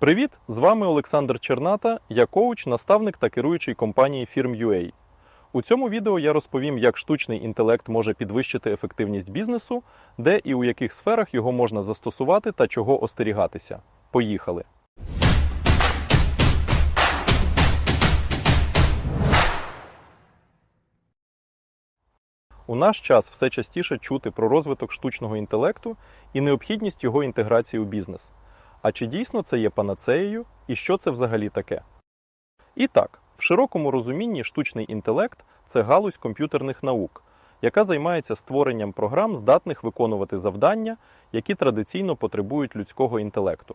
Привіт! З вами Олександр Черната, я коуч, наставник та керуючий компанії Firm.ua. У цьому відео я розповім, як штучний інтелект може підвищити ефективність бізнесу, де і у яких сферах його можна застосувати та чого остерігатися. Поїхали! У наш час все частіше чути про розвиток штучного інтелекту і необхідність його інтеграції у бізнес. А чи дійсно це є панацеєю і що це взагалі таке? І так, в широкому розумінні штучний інтелект це галузь комп'ютерних наук, яка займається створенням програм, здатних виконувати завдання, які традиційно потребують людського інтелекту.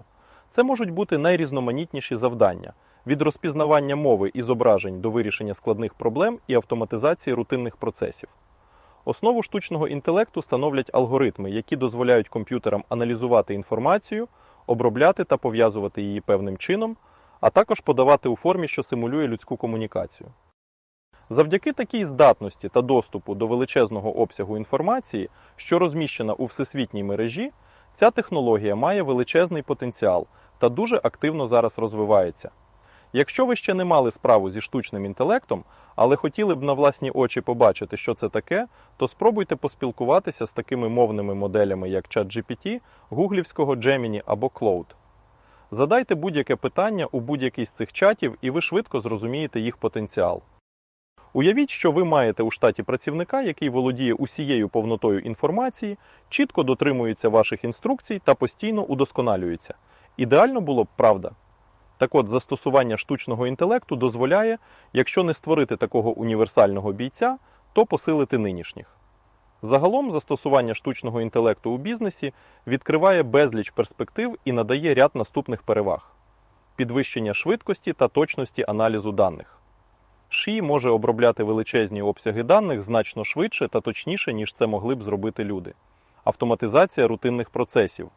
Це можуть бути найрізноманітніші завдання від розпізнавання мови і зображень до вирішення складних проблем і автоматизації рутинних процесів. Основу штучного інтелекту становлять алгоритми, які дозволяють комп'ютерам аналізувати інформацію, обробляти та пов'язувати її певним чином, а також подавати у формі, що симулює людську комунікацію. Завдяки такій здатності та доступу до величезного обсягу інформації, що розміщена у всесвітній мережі, ця технологія має величезний потенціал та дуже активно зараз розвивається. Якщо ви ще не мали справу зі штучним інтелектом, але хотіли б на власні очі побачити, що це таке, то спробуйте поспілкуватися з такими мовними моделями, як ChatGPT, гуглівського Gemini або Cloud. Задайте будь-яке питання у будь-який з цих чатів, і ви швидко зрозумієте їх потенціал. Уявіть, що ви маєте у штаті працівника, який володіє усією повнотою інформації, чітко дотримується ваших інструкцій та постійно удосконалюється. Ідеально було б правда. Так от, застосування штучного інтелекту дозволяє, якщо не створити такого універсального бійця, то посилити нинішніх. Загалом, застосування штучного інтелекту у бізнесі відкриває безліч перспектив і надає ряд наступних переваг: підвищення швидкості та точності аналізу даних. ШІ може обробляти величезні обсяги даних значно швидше та точніше, ніж це могли б зробити люди. Автоматизація рутинних процесів.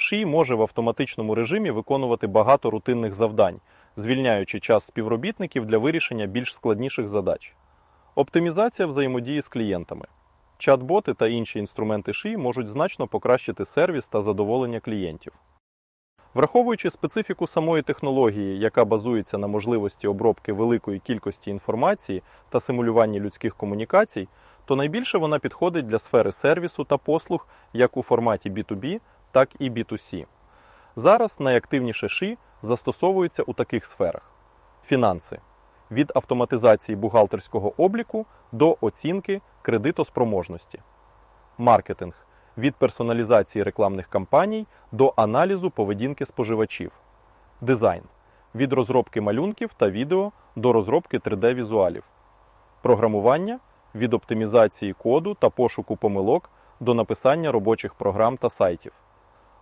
ШІ може в автоматичному режимі виконувати багато рутинних завдань, звільняючи час співробітників для вирішення більш складніших задач. Оптимізація взаємодії з клієнтами. Чат-боти та інші інструменти ШІ можуть значно покращити сервіс та задоволення клієнтів. Враховуючи специфіку самої технології, яка базується на можливості обробки великої кількості інформації та симулюванні людських комунікацій, то найбільше вона підходить для сфери сервісу та послуг як у форматі B2B, так і B2C. Зараз найактивніше ШИ застосовується у таких сферах: фінанси. Від автоматизації бухгалтерського обліку до оцінки кредитоспроможності, маркетинг. Від персоналізації рекламних кампаній до аналізу поведінки споживачів, дизайн. Від розробки малюнків та відео до розробки 3D-візуалів, програмування. Від оптимізації коду та пошуку помилок до написання робочих програм та сайтів,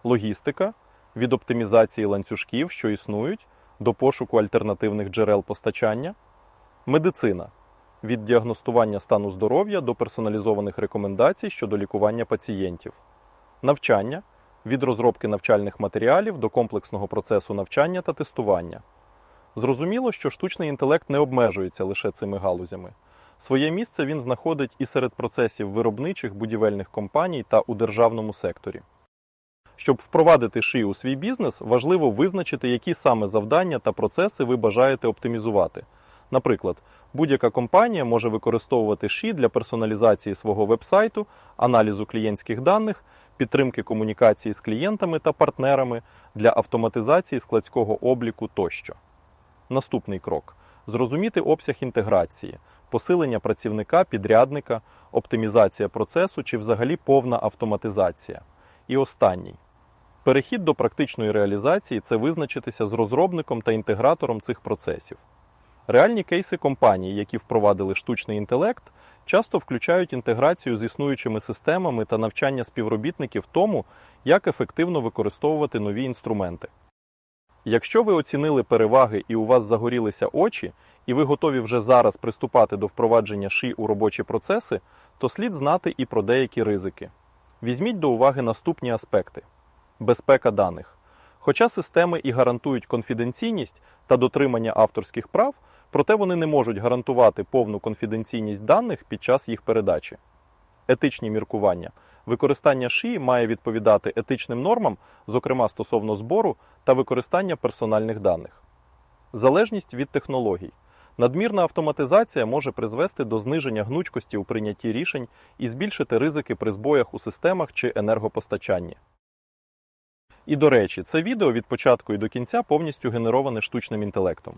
логістика від оптимізації ланцюжків, що існують, до пошуку альтернативних джерел постачання, медицина від діагностування стану здоров'я до персоналізованих рекомендацій щодо лікування пацієнтів, навчання від розробки навчальних матеріалів до комплексного процесу навчання та тестування. Зрозуміло, що штучний інтелект не обмежується лише цими галузями. Своє місце він знаходить і серед процесів виробничих будівельних компаній та у державному секторі. Щоб впровадити ши у свій бізнес, важливо визначити, які саме завдання та процеси ви бажаєте оптимізувати. Наприклад, будь-яка компанія може використовувати ші для персоналізації свого вебсайту, аналізу клієнтських даних, підтримки комунікації з клієнтами та партнерами для автоматизації складського обліку тощо. Наступний крок зрозуміти обсяг інтеграції, посилення працівника, підрядника, оптимізація процесу чи взагалі повна автоматизація. І останній перехід до практичної реалізації це визначитися з розробником та інтегратором цих процесів. Реальні кейси компаній, які впровадили штучний інтелект, часто включають інтеграцію з існуючими системами та навчання співробітників тому, як ефективно використовувати нові інструменти. Якщо ви оцінили переваги і у вас загорілися очі, і ви готові вже зараз приступати до впровадження ши у робочі процеси, то слід знати і про деякі ризики. Візьміть до уваги наступні аспекти: безпека даних. Хоча системи і гарантують конфіденційність та дотримання авторських прав, проте вони не можуть гарантувати повну конфіденційність даних під час їх передачі. Етичні міркування. Використання ШІ має відповідати етичним нормам, зокрема стосовно збору та використання персональних даних. Залежність від технологій. Надмірна автоматизація може призвести до зниження гнучкості у прийнятті рішень і збільшити ризики при збоях у системах чи енергопостачанні. І до речі, це відео від початку і до кінця повністю генероване штучним інтелектом.